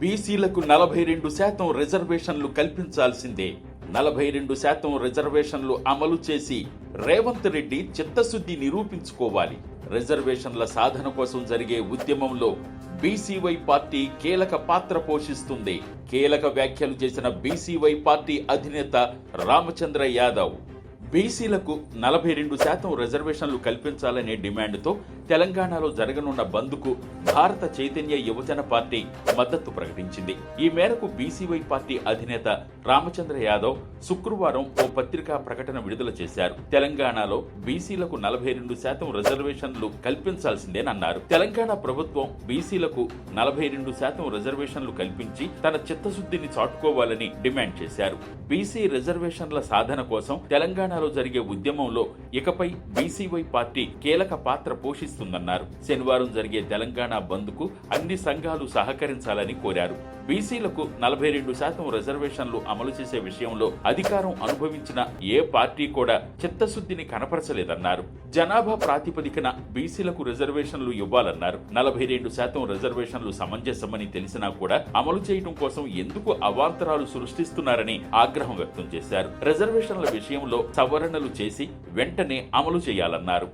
బీసీలకు నలభై రెండు శాతం రిజర్వేషన్లు కల్పించాల్సిందే. నలభై రెండు శాతం రిజర్వేషన్లు అమలు చేసి రేవంత్ రెడ్డి చిత్తశుద్ధి నిరూపించుకోవాలి. రిజర్వేషన్ల సాధన కోసం జరిగే ఉద్యమంలో బీసీవై పార్టీ కీలక పాత్ర పోషిస్తుంది. కీలక వ్యాఖ్యలు చేసిన బీసీవై పార్టీ అధినేత రామచంద్ర యాదవ్. బీసీలకు నలభై రెండు శాతం రిజర్వేషన్లు కల్పించాలనే డిమాండ్తో తెలంగాణలో జరగనున్న బంద్కు భారత చైతన్య యువజన పార్టీ మద్దతు ప్రకటించింది. ఈ మేరకు బీసీవై పార్టీ అధినేత రామచంద్ర యాదవ్ శుక్రవారం ఓ పత్రికా ప్రకటన విడుదల చేశారు. తెలంగాణలో బీసీలకు నలభై రెండు శాతం రిజర్వేషన్లు కల్పించాల్సిందేనన్నారు. తెలంగాణ ప్రభుత్వం బీసీలకు నలభై రెండు శాతం రిజర్వేషన్లు కల్పించి తన చిత్తశుద్ధిని చాటుకోవాలని డిమాండ్ చేశారు. బీసీ రిజర్వేషన్ల సాధన కోసం తెలంగాణ తెలంగాణలో జరిగే ఉద్యమంలో ఇకపై బీసీవై పార్టీ కీలక పాత్ర పోషిస్తుందన్నారు. శనివారం జరిగే తెలంగాణ బంద్కు అన్ని సంఘాలు సహకరించాలని కోరారు. బీసీలకు నలభై రెండు శాతం రిజర్వేషన్లు అమలు చేసే విషయంలో అధికారం అనుభవించిన ఏ పార్టీ కూడా చిత్తశుద్ధిని కనపరచలేదన్నారు. జనాభా ప్రాతిపదికన బీసీలకు రిజర్వేషన్లు ఇవ్వాలన్నారు. నలభై రెండు శాతం రిజర్వేషన్లు సమంజసమని తెలిసినా కూడా అమలు చేయడం కోసం ఎందుకు అవాంతరాలు సృష్టిస్తున్నారని ఆగ్రహం వ్యక్తం చేశారు. రిజర్వేషన్ల విషయంలో సవరణలు చేసి వెంటనే అమలు చేయాలన్నారు.